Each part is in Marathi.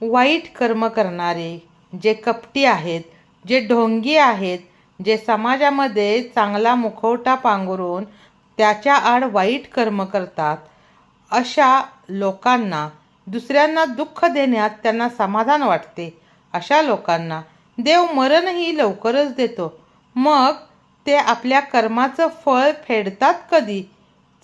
वाईट कर्म करणारे जे कपटी आहेत जे ढोंगी आहेत जे समाजामध्ये चांगला मुखवटा पांघरून त्याच्या आड वाईट कर्म करतात अशा लोकांना दुसऱ्यांना दुःख देण्यात त्यांना समाधान वाटते. अशा लोकांना देव मरणही लवकरच देतो. मग ते आपल्या कर्माचं फळ फेडतात कधी?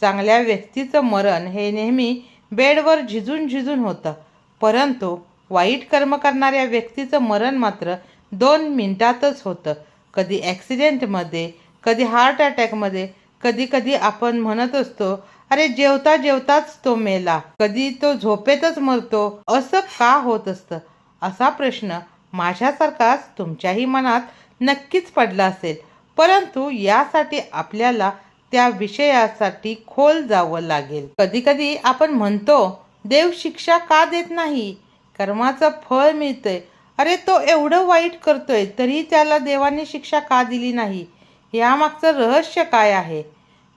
चांगल्या व्यक्तीचं मरण हे नेहमी बेडवर झिजून झिजून होतं. परंतु वाईट कर्म करणाऱ्या व्यक्तीचं मरण मात्र दोन मिनिटातच होतं. कधी ॲक्सिडेंटमध्ये कधी हार्ट अटॅकमध्ये कधी कधी आपण म्हणत असतो अरे जेवता जेवताच तो मेला. कधी तो झोपेतच मरतो. असं का होत असतं? असा प्रश्न माझ्यासारखाच तुमच्याही मनात नक्कीच पडला असेल. परंतु यासाठी आपल्याला त्या विषयासाठी खोल जावं लागेल. कधी कधी आपण म्हणतो देव शिक्षा का देत नाही? कर्माचं फळ मिळतंय. अरे तो एवढं वाईट करतोय तरी त्याला देवाने शिक्षा का दिली नाही? यामागचं रहस्य काय आहे?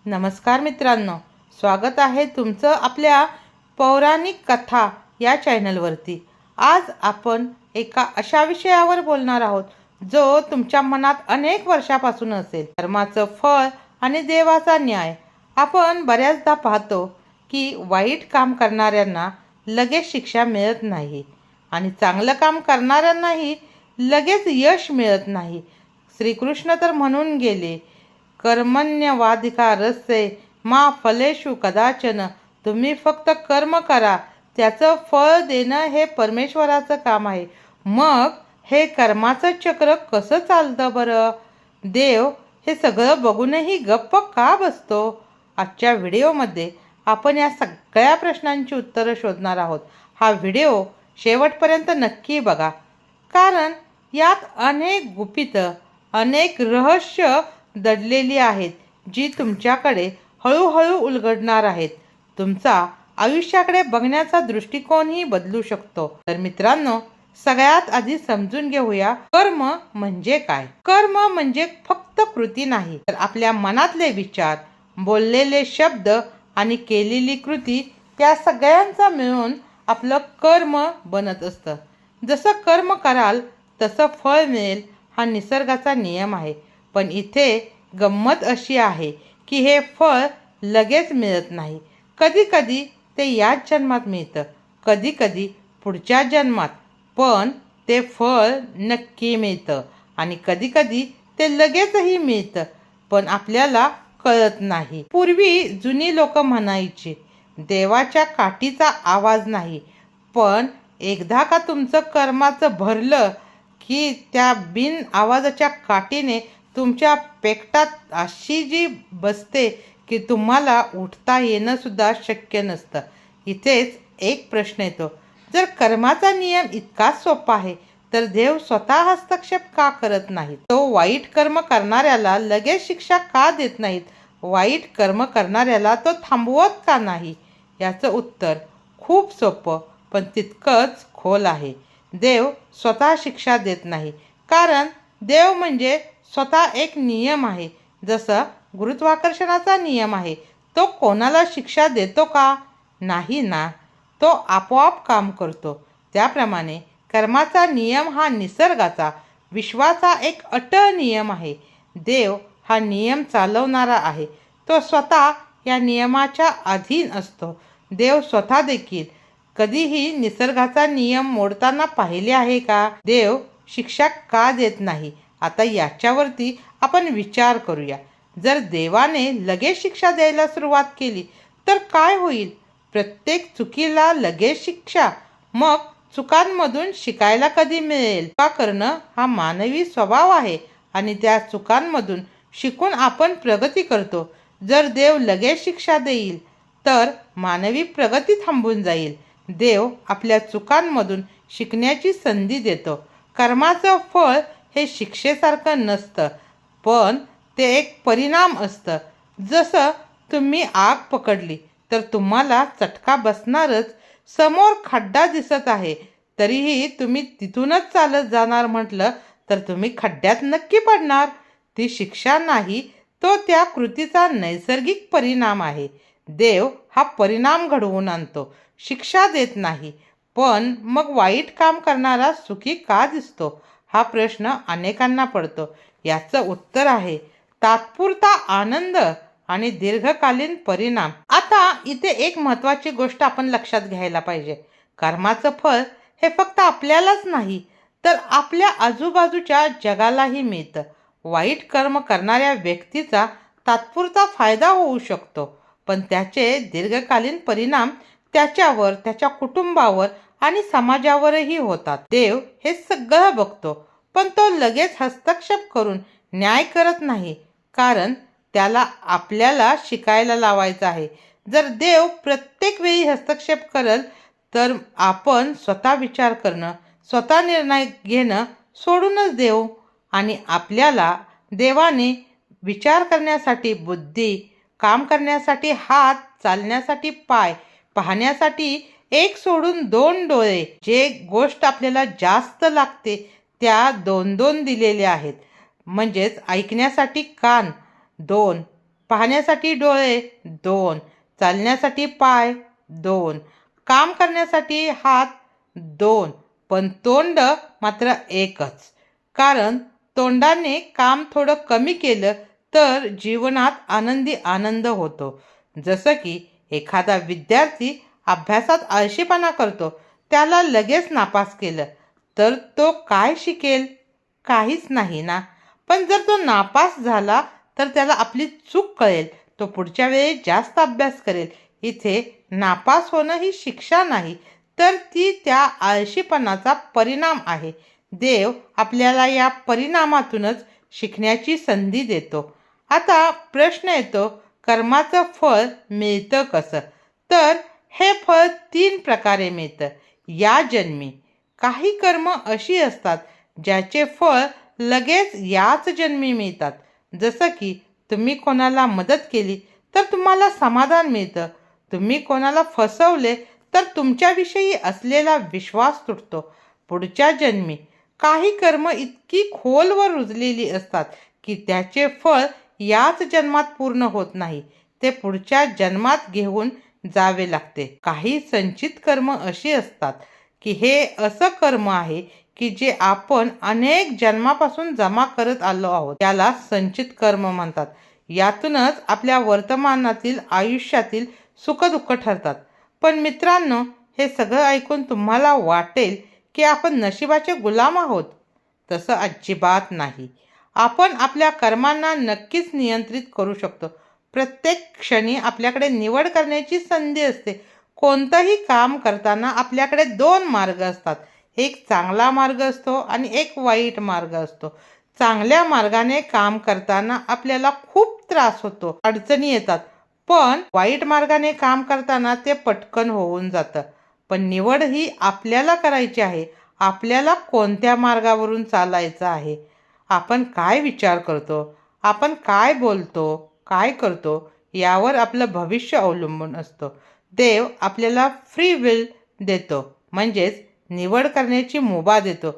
नमस्कार मित्रांनो स्वागत आहे तुमचं आपल्या पौराणिक कथा या चॅनलवरती. आज आपण एका अशा विषयावर बोलणार आहोत जो तुमच्या मनात अनेक वर्षापासून असेल. कर्माचं फळ आणि देवाचा न्याय. आपण बऱ्याचदा पाहतो की वाईट काम करणाऱ्यांना लगेच शिक्षा मिळत नाही. आणि चांगलं काम करणाऱ्यांनाही लगेच यश मिळत नाही. श्रीकृष्ण तर म्हणून गेले कर्मण्यवाधिकारस्य मा फलेशु कदाचन तुम्ही फक्त कर्म करा त्याचं फळ देणं हे परमेश्वराचं काम आहे. मग हे कर्माचं चक्र कसं चालतं बरं? देव हे सगळं बघूनही गप्प का बसतो? आजच्या व्हिडिओमध्ये आपण या सगळ्या प्रश्नांची उत्तरं शोधणार आहोत. हा व्हिडिओ शेवटपर्यंत नक्की बघा. कारण यात अनेक गुपितं अनेक रहस्य दडलेली आहेत जी तुमच्याकडे हळूहळू उलगडणार आहेत. तुमचा आयुष्याकडे बघण्याचा दृष्टिकोनही बदलू शकतो. तर मित्रांनो सगळ्यात आधी समजून घेऊया कर्म म्हणजे काय? कर्म म्हणजे फक्त कृती नाही तर आपल्या मनातले विचार बोललेले शब्द आणि केलेली कृती त्या सगळ्यांचा मिळून आपलं कर्म बनत असतं. जसं कर्म कराल तसं फळ मिळेल हा निसर्गाचा नियम आहे. पण इथे गंमत अशी आहे की हे फळ लगेच मिळत नाही. कधी कधी ते याच जन्मात मिळतं कधी कधी पुढच्या जन्मात. पण ते फळ नक्की मिळतं आणि कधी कधी ते लगेचही मिळतं. पण आपल्याला कळत नाही. पूर्वी जुनी लोक म्हणायची देवाच्या काठीचा आवाज नाही पण एकदा का तुमचं कर्माचं भरलं की त्या बिन आवाजाच्या काठीने तुमच्या पेकटात अशी जी बसते की तुम्हाला उठता येणंसुद्धा शक्य नसतं. इथेच एक प्रश्न येतो. जर कर्माचा नियम इतका सोपा आहे तर देव स्वतः हस्तक्षेप का करत नाहीत? तो वाईट कर्म करणाऱ्याला लगेच शिक्षा का देत नाहीत? वाईट कर्म करणाऱ्याला तो थांबवत का नाही? याचं उत्तर खूप सोपं पण तितकंच खोल आहे. देव स्वतः शिक्षा देत नाही. कारण देव म्हणजे स्वतः एक नियम आहे. जसं गुरुत्वाकर्षणाचा नियम आहे. तो कोणाला शिक्षा देतो का? नाही ना. तो आपोआप काम करतो. त्याप्रमाणे कर्माचा नियम हा निसर्गाचा विश्वाचा एक अटळ नियम आहे. देव हा नियम चालवणारा आहे. तो स्वतः या नियमाच्या अधीन असतो. देव स्वतः देखील कधीही निसर्गाचा नियम मोडताना पाहिले आहे का? देव शिक्षा का देत नाही? आता याच्यावरती आपण विचार करूया. जर देवाने लगेच शिक्षा द्यायला सुरुवात केली तर काय होईल? प्रत्येक चुकीला लगेच शिक्षा मग चुकांमधून शिकायला कधी मिळेल? चुका करणं हा मानवी स्वभाव आहे आणि त्या चुकांमधून शिकून आपण प्रगती करतो. जर देव लगेच शिक्षा देईल तर मानवी प्रगती थांबून जाईल. देव आपल्या चुकांमधून शिकण्याची संधी देतो. कर्माचं फळ हे शिक्षेसारखं नसतं पण ते एक परिणाम असतं. जसं तुम्ही आग पकडली तर तुम्हाला चटका बसणारच समोर खड्डा दिसत आहे. तरीही तुम्ही तिथूनच चालत जाणार म्हटलं तर तुम्ही खड्ड्यात नक्की पडणार. ती शिक्षा नाही तो त्या कृतीचा नैसर्गिक परिणाम आहे. देव हा परिणाम घडवून आणतो. शिक्षा देत नाही पण मग वाईट काम करणारा सुखी का दिसतो? हा प्रश्न अनेकांना पडतो. याचं उत्तर आहे तात्पुरता आनंद आणि दीर्घकालीन परिणाम. आता इथे एक महत्वाची गोष्ट आपण लक्षात घ्यायला पाहिजे. कर्माचं फळ हे फक्त आपल्यालाच नाही तर आपल्या आजूबाजूच्या जगालाही मिळतं. वाईट कर्म करणाऱ्या व्यक्तीचा तात्पुरता फायदा होऊ शकतो पण त्याचे दीर्घकालीन परिणाम त्याच्यावर त्याच्या कुटुंबावर आणि समाजावरही होतात. देव हे सगळं बघतो पण तो लगेच हस्तक्षेप करून न्याय करत नाही कारण त्याला आपल्याला शिकायला लावायचं आहे. जर देव प्रत्येक वेळी हस्तक्षेप करल तर आपण स्वतः विचार करणं स्वतः निर्णय घेणं सोडूनच देऊ आणि आपल्याला देवाने विचार करण्यासाठी बुद्धी काम करण्यासाठी हात चालण्यासाठी पाय पाहण्यासाठी एक सोडून दोन डोळे जे गोष्ट आपल्याला जास्त लागते त्या दोन दोन दिलेल्या आहेत. म्हणजेच ऐकण्यासाठी कान दोन. पाहण्यासाठी डोळे दोन. चालण्यासाठी पाय दोन. काम करण्यासाठी हात दोन. पण तोंड मात्र एकच. कारण तोंडाने काम थोडं कमी केलं तर जीवनात आनंदी आनंद होतो. जसं की एखादा विद्यार्थी अभ्यासात आळशीपणा करतो. त्याला लगेच नापास केलं तर तो काय शिकेल? काहीच नाही ना. पण जर तो नापास झाला तर त्याला आपली चूक कळेल. तो पुढच्या वेळी जास्त अभ्यास करेल. इथे नापास होणं ही शिक्षा नाही तर ती त्या आळशीपणाचा परिणाम आहे. देव आपल्याला या परिणामातूनच शिकण्याची संधी देतो. आता प्रश्न येतो कर्माचं फळ मिळतं कसं? तर हे फळ तीन प्रकारे मिळतं. या जन्मी. काही कर्म अशी असतात ज्याचे फळ लगेच याच जन्मी मिळतात. जसं की तुम्ही कोणाला मदत केली तर तुम्हाला समाधान मिळतं. तुम्ही कोणाला फसवले तर तुमच्याविषयी असलेला विश्वास तुटतो. पुढच्या जन्मी काही कर्म इतकी खोलवर रुजलेली असतात की त्याचे फळ याच जन्मात पूर्ण होत नाही. ते पुढच्या जन्मात घेऊन जावे लागते. काही संचित कर्म अशी असतात की हे असं कर्म आहे की जे आपण अनेक जन्मापासून जमा करत आलो आहोत त्याला संचित कर्म म्हणतात. यातूनच आपल्या वर्तमानातील आयुष्यातील सुखदुःख ठरतात. पण मित्रांनो हे सगळं ऐकून तुम्हाला वाटेल की आपण नशिबाचे गुलाम आहोत. तसं अजिबात नाही. आपण आपल्या कर्मांना नक्कीच नियंत्रित करू शकतो. प्रत्येक क्षणी आपल्याकडे निवड करण्याची संधी असते. कोणतंही काम करताना आपल्याकडे दोन मार्ग असतात. एक चांगला मार्ग असतो आणि एक वाईट मार्ग असतो. चांगल्या मार्गाने काम करताना आपल्याला खूप त्रास होतो अडचणी येतात. पण वाईट मार्गाने काम करताना ते पटकन होऊन जातं. पण निवड ही आपल्याला करायची आहे. आपल्याला कोणत्या मार्गावरून चालायचं आहे? आपण काय विचार करतो? आपण काय बोलतो? काय करतो? यावर आपलं भविष्य अवलंबून असतो. देव आपल्याला फ्री विल देतो. म्हणजेच निवड करण्याची मुभा देतो.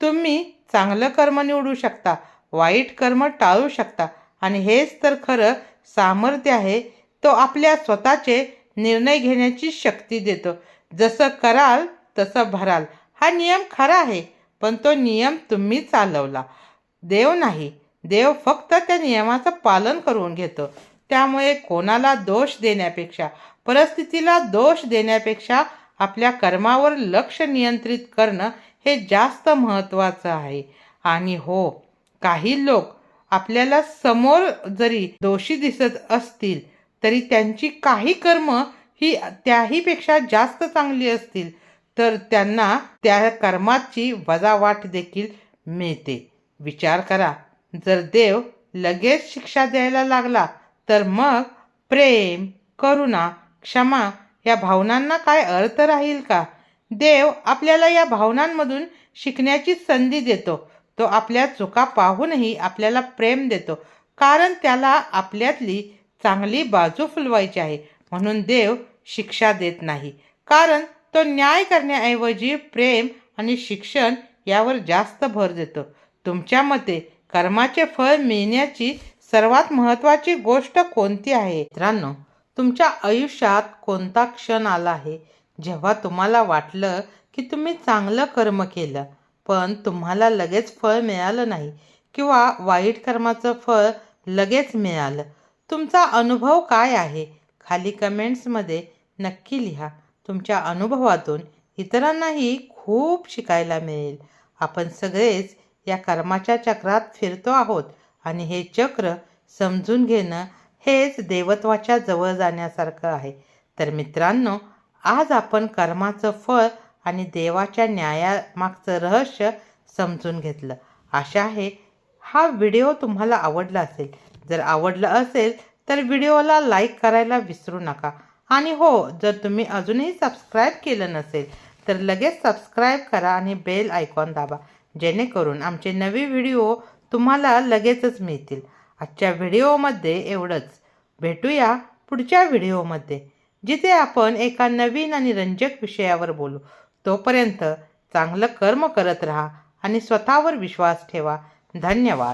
तुम्ही चांगलं कर्म निवडू शकता वाईट कर्म टाळू शकता. आणि हेच तर खरं सामर्थ्य आहे तो आपल्या स्वतःचे निर्णय घेण्याची शक्ती देतो. जसं कराल तसं भराल. हा नियम खरा आहे पण तो नियम तुम्ही चालवला. देव नाही देव फक्त त्या नियमाचं पालन करून घेतो. त्यामुळे कोणाला दोष देण्यापेक्षा परिस्थितीला दोष देण्यापेक्षा आपल्या कर्मावर लक्ष नियंत्रित करणं हे जास्त महत्त्वाचं आहे. आणि हो काही लोक आपल्याला समोर जरी दोषी दिसत असतील तरी त्यांची काही कर्म ही त्याहीपेक्षा जास्त चांगली असतील तर त्यांना त्या कर्माची वजावाट देखील मिळते. विचार करा जर देव लगेच शिक्षा द्यायला लागला तर मग प्रेम करुणा क्षमा या भावनांना काय अर्थ राहील का? देव आपल्याला या भावनांमधून शिकण्याची संधी देतो. तो आपल्या चुका पाहूनही आपल्याला प्रेम देतो. कारण त्याला आपल्यातली चांगली बाजू फुलवायची आहे. म्हणून देव शिक्षा देत नाही. कारण तो न्याय करण्याऐवजी प्रेम आणि शिक्षण यावर जास्त भर देतो. तुमच्या मते कर्माचे फळ मिळण्याची सर्वात महत्त्वाची गोष्ट कोणती आहे? मित्रांनो तुमच्या आयुष्यात कोणता क्षण आला आहे? जेव्हा तुम्हाला वाटलं की तुम्ही चांगलं कर्म केलं पण तुम्हाला लगेच फळ मिळालं नाही किंवा वाईट कर्माचं फळ लगेच मिळालं तुमचा अनुभव काय आहे? खाली कमेंट्समध्ये नक्की लिहा. तुमच्या अनुभवातून इतरांनाही खूप शिकायला मिळेल. आपण सगळेच या कर्माच्या चक्रात फिरतो आहोत आणि हे चक्र समजून घेणं हेच देवत्वाच्या जवळ जाण्यासारखं आहे. तर मित्रांनो आज आपण कर्माचं फळ आणि देवाच्या न्यायामागचं रहस्य समजून घेतलं. आशा आहे हा व्हिडिओ तुम्हाला आवडला असेल. जर आवडला असेल तर व्हिडिओला लाईक करायला विसरू नका. आणि हो जर तुम्ही अजूनही सबस्क्राईब केलं नसेल तर लगेच सबस्क्राईब करा आणि बेल आयकॉन दाबा. जेणेकरून आमचे नवे व्हिडिओ तुम्हाला लगेचच मिळतील. आजच्या व्हिडिओमध्ये एवढंच. भेटूया पुढच्या व्हिडिओमध्ये जिथे आपण एका नवीन आणि रंजक विषयावर बोलू. तोपर्यंत चांगलं कर्म करत राहा आणि स्वतःवर विश्वास ठेवा. धन्यवाद.